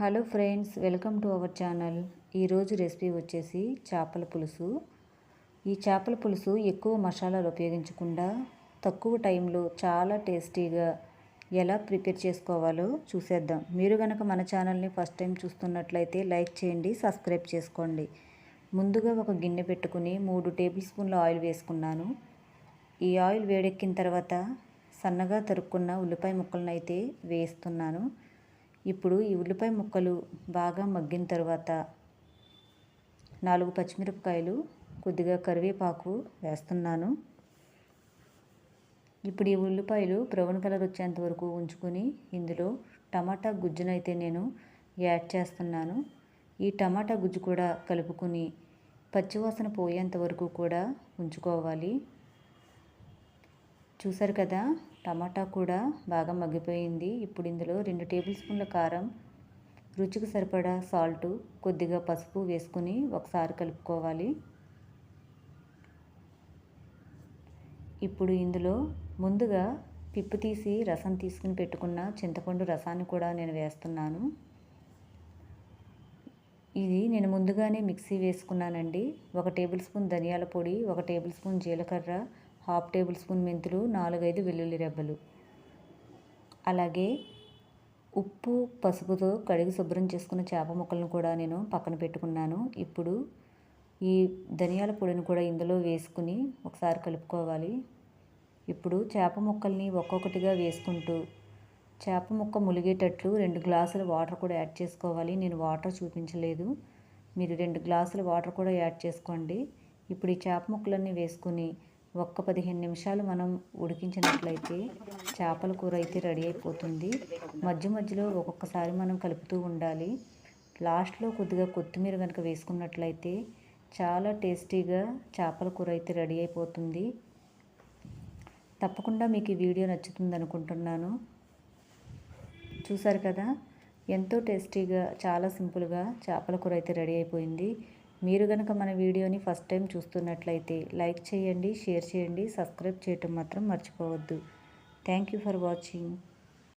Hello friends welcome to our channel. ఈరోజు recipe వచ్చేసి చేపల పులుసు. ఈ చేపల పులుసు ఎక్కువ మసాలాలు ఉపయోగించకుండా తక్కువ టైంలో చాలా టేస్టీగా ఎలా ప్రిపేర్ చేసుకోవాలో చూసేద్దాం. మీరు కనుక మన ఛానల్ని ఫస్ట్ టైం చూస్తున్నట్లయితే లైక్ చేయండి సబ్స్క్రైబ్ చేసుకోండి. ముందుగా ఒక గిన్నె పెట్టుకుని మూడు టేబుల్ స్పూన్ల ఆయిల్ వేసుకున్నాను. ఈ ఆయిల్ వేడెక్కిన తర్వాత సన్నగా తరుక్కున్న ఉల్లిపాయ ముక్కలను అయితే వేస్తున్నాను. ఇప్పుడు ఈ ఉల్లిపాయ ముక్కలు బాగా మగ్గిన తర్వాత నాలుగు పచ్చిమిరపకాయలు కొద్దిగా కరివేపాకు వేస్తున్నాను. ఇప్పుడు ఈ ఉల్లిపాయలు బ్రౌన్ కలర్ వచ్చేంత వరకు ఉంచుకొని ఇందులో టమాటా గుజ్జునైతే నేను యాడ్ చేస్తున్నాను. ఈ టమాటా గుజ్జు కూడా కలుపుకొని పచ్చివాసన పోయేంత వరకు కూడా ఉంచుకోవాలి. చూసారు కదా టమాటా కూడా బాగా మగ్గిపోయింది. ఇప్పుడు ఇందులో రెండు టేబుల్ స్పూన్ల కారం రుచికి సరిపడా సాల్ట్ కొద్దిగా పసుపు వేసుకుని ఒకసారి కలుపుకోవాలి. ఇప్పుడు ఇందులో ముందుగా పిప్పు తీసి రసం తీసుకుని పెట్టుకున్న చింతపండు రసాన్ని కూడా నేను వేస్తున్నాను. ఇది నేను ముందుగానే మిక్సీ వేసుకున్నానండి. ఒక టేబుల్ స్పూన్ ధనియాల పొడి ఒక టేబుల్ స్పూన్ జీలకర్ర హాఫ్ టేబుల్ స్పూన్ మెంతులు నాలుగైదు వెల్లుల్లి రెబ్బలు. అలాగే ఉప్పు పసుపుతో కడిగి శుభ్రం చేసుకున్న చేప ముక్కలను కూడా నేను పక్కన పెట్టుకున్నాను. ఇప్పుడు ఈ ధనియాల పొడిని కూడా ఇందులో వేసుకుని ఒకసారి కలుపుకోవాలి. ఇప్పుడు చేప ముక్కల్ని ఒక్కొక్కటిగా వేసుకుంటూ చేప ముక్క ములిగేటట్లు రెండు గ్లాసుల వాటర్ కూడా యాడ్ చేసుకోవాలి. నేను వాటర్ చూపించలేదు. మీరు రెండు గ్లాసుల వాటర్ కూడా యాడ్ చేసుకోండి. ఇప్పుడు ఈ చేప ముక్కలన్నీ వేసుకుని ఒక్క పదిహేను నిమిషాలు మనం ఉడికించినట్లయితే చేపల కూర అయితే రెడీ అయిపోతుంది. మధ్య మధ్యలో ఒక్కొక్కసారి మనం కలుపుతూ ఉండాలి. లాస్ట్లో కొద్దిగా కొత్తిమీర కనుక వేసుకున్నట్లయితే చాలా టేస్టీగా చేపల కూర అయితే రెడీ అయిపోతుంది. తప్పకుండా మీకు ఈ వీడియో నచ్చుతుంది అనుకుంటున్నాను. చూసారు కదా? ఎంతో టేస్టీగా చాలా సింపుల్గా చేపల కూర అయితే రెడీ అయిపోయింది. మీరు కనుక మన వీడియోని ఫస్ట్ టైం చూస్తున్నట్లయితే లైక్ చేయండి షేర్ చేయండి సబ్స్క్రైబ్ చేయటం మాత్రం మర్చిపోవద్దు. Thank you for watching.